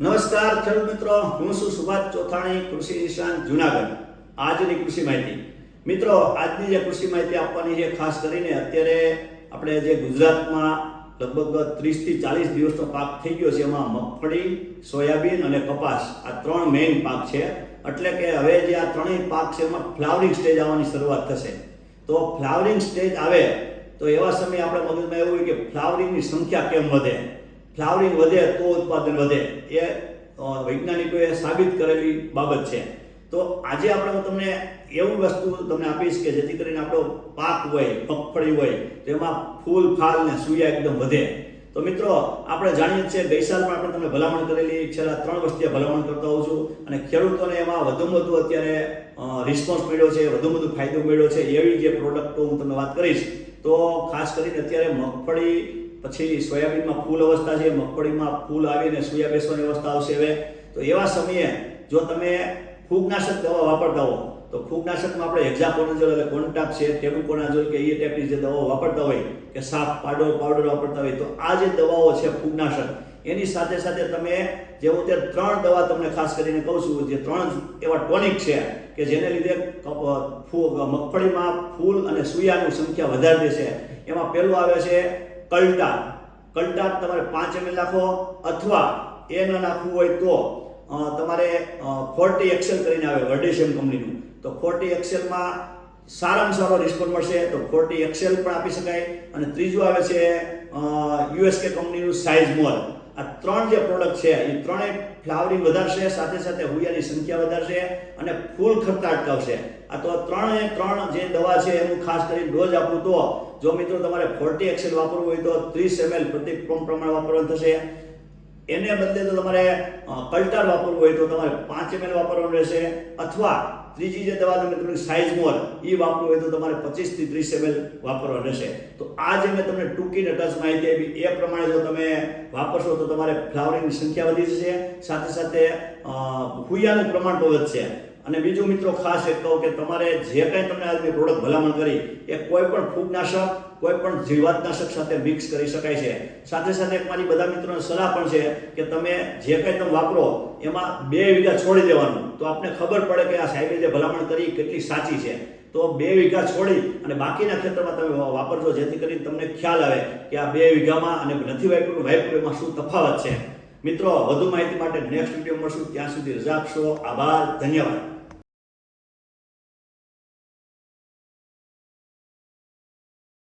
નમસ્કાર ખેડૂત મિત્રો, હું છું સુભાષ ચોથાણી, કૃષિ નિષ્ણાંત, જુનાગઢ. આજની કૃષિ માહિતી. મિત્રો, આજની જે કૃષિ માહિતી આપવાની છે, ખાસ કરીને અત્યારે આપણે જે ગુજરાતમાં લગભગ ત્રીસથી ચાલીસ દિવસનો પાક થઈ ગયો છે, એમાં મગફળી, સોયાબીન અને કપાસ. આ ત્રણ મેઇન પાક છે. એટલે કે હવે જે આ ત્રણેય પાક છે, એમાં ફ્લાવરિંગ સ્ટેજ આવવાની શરૂઆત થશે. તો ફ્લાવરિંગ સ્ટેજ આવે, તો એવા સમયે આપણે મગજમાં એવું હોય કે ફ્લાવરિંગની સંખ્યા કેમ વધે? ફ્લાવરિંગ વધે તો ઉત્પાદન વધે. એ વૈજ્ઞાનિકોએ સાબિત કરેલી બાબત છે. તો આજે આપણે હું તમને એવું વસ્તુ તમને આપીશ કે જેથી કરીને આપણો પાક હોય, મગફળી હોય તેમાં ફૂલ, ફાલ ને સૂર્યા એકદમ વધે. તો મિત્રો, આપણે જાણીએ છીએ ગઈ સાલ પણ આપણે તમને ભલામણ કરેલી, છેલ્લા ત્રણ વર્ષથી ભલામણ કરતો હોઉં છું અને ખેડૂતોને એમાં વધુમાં વધુ અત્યારે રિસ્પોન્સ મળ્યો છે, વધુ વધુ ફાયદો મળ્યો છે એવી જે પ્રોડક્ટો હું તમને વાત કરીશ. તો ખાસ કરીને અત્યારે મગફળી પછી સોયાબીનમાં ફૂલ અવસ્થા છે, મગફળીમાં ફૂલ આવીને સોયા બેસવાની અવસ્થા આવશે હવે. તો એવા સમયે જો તમે ફૂગનાશક દવા વાપરતા હો, તો ફૂગનાશકમાં આપણે હેક્ઝાકોનાઝોલ એટલે કોન્ટાક છે ટેબુકોનાઝોલ કે એ ટાઈપની જે દવાઓ વાપરતા હોય, કે સાફ પાવડર પાવડર વાપરતા હોય, તો આ જે દવાઓ છે ફૂગનાશક, એની સાથે સાથે તમે જે હું તે ત્રણ દવા તમને ખાસ કરીને કહું છું, જે ત્રણ એવા ટોનિક છે, કે જેને લીધે મગફળીમાં ફૂલ અને સૂયાની સંખ્યા વધારે દેશે એમાં પહેલું આવે છે કલ્ટા કલ્ટા તમારે પાંચ એમએલ નાખો અથવા એ ન નાખવું હોય તો તમારે ફોર્ટી એક્સેલ કરીને આવે વર્ડેશિયમ કંપનીનું. તો ફોર્ટી એક્સેલમાં સારામાં સારો રિસ્પોન્સ મળશે, તો ફોર્ટી એક્સેલ પણ આપી શકાય. અને ત્રીજું આવે છે યુએસકે કંપનીનું સાઇઝ મોર આ ત્રણ જે પ્રોડક્ટ છે, એ ત્રણેય ફ્લાવરિંગ વધારશે, સાથે સાથે હુયાની સંખ્યા વધારશે અને ફૂલ ખર્ચા અટકાવશે. આ તો ત્રણે ત્રણ જે દવા છે, એનું ખાસ કરીને ડોઝ આપવું તો, જો મિત્રો તમારે ફોર્ટી એક્સેલ વાપરવું હોય તો ત્રીસ એમએલ પ્રતિ પંપ પ્રમાણે વાપરવાનું થશે. એને બદલે તો તમારે કલ્ટાર વાપરવું હોય તો તમારે પાંચ એમએલ વાપરવાનું રહેશે, અથવા ત્રીજી જે દવા તમે તમને સાઇઝ મોર એ વાપરવું હોય તો તમારે પચીસથી ત્રીસ એમએલ વાપરવાનું રહેશે. તો આ જે મેં તમને ટૂંકી ટચ માહિતી આપી, એ પ્રમાણે જો તમે વાપરશો તો તમારે ફ્લાવરિંગની સંખ્યા વધી જશે, સાથે સાથે ફૂયાનું પ્રમાણ પણ વધશે. અને બીજું મિત્રો ખાસ એક કહું કે તમારે જે કાંઈ તમને આજે પ્રોડક્ટ ભલામણ કરી, એ કોઈ પણ ફૂગનાશક કોઈ પણ જીવાતનાશક સાથે મિક્સ કરી શકાય છે. સાથે સાથે મારી બધા મિત્રોને સલાહ પણ છે કે તમે જે કંઈ તમે વાપરો, એમાં બે વીઘા છોડી દેવાનું. તો આપને ખબર પડે કે આ સાહેબે જે ભલામણ કરી કેટલી સાચી છે. તો બે વીઘા છોડી અને બાકીના ખેતરમાં તમે વાપરજો, જેથી કરીને તમને ખ્યાલ આવે કે આ બે વીઘામાં અને નથી વાપર્યું વાપર્યું એમાં શું તફાવત છે. મિત્રો, વધુ માહિતી માટે નેક્સ્ટ વીડિયો મળશું. ત્યાં સુધી રજા આપશો. આભાર. ધન્યવાદ.